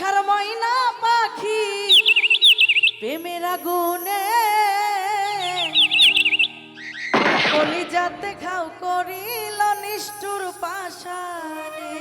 আশার ময়না পাখি প্রেমের আগুনে। কলিজাতে খাও করিল নিষ্ঠুর পাশানে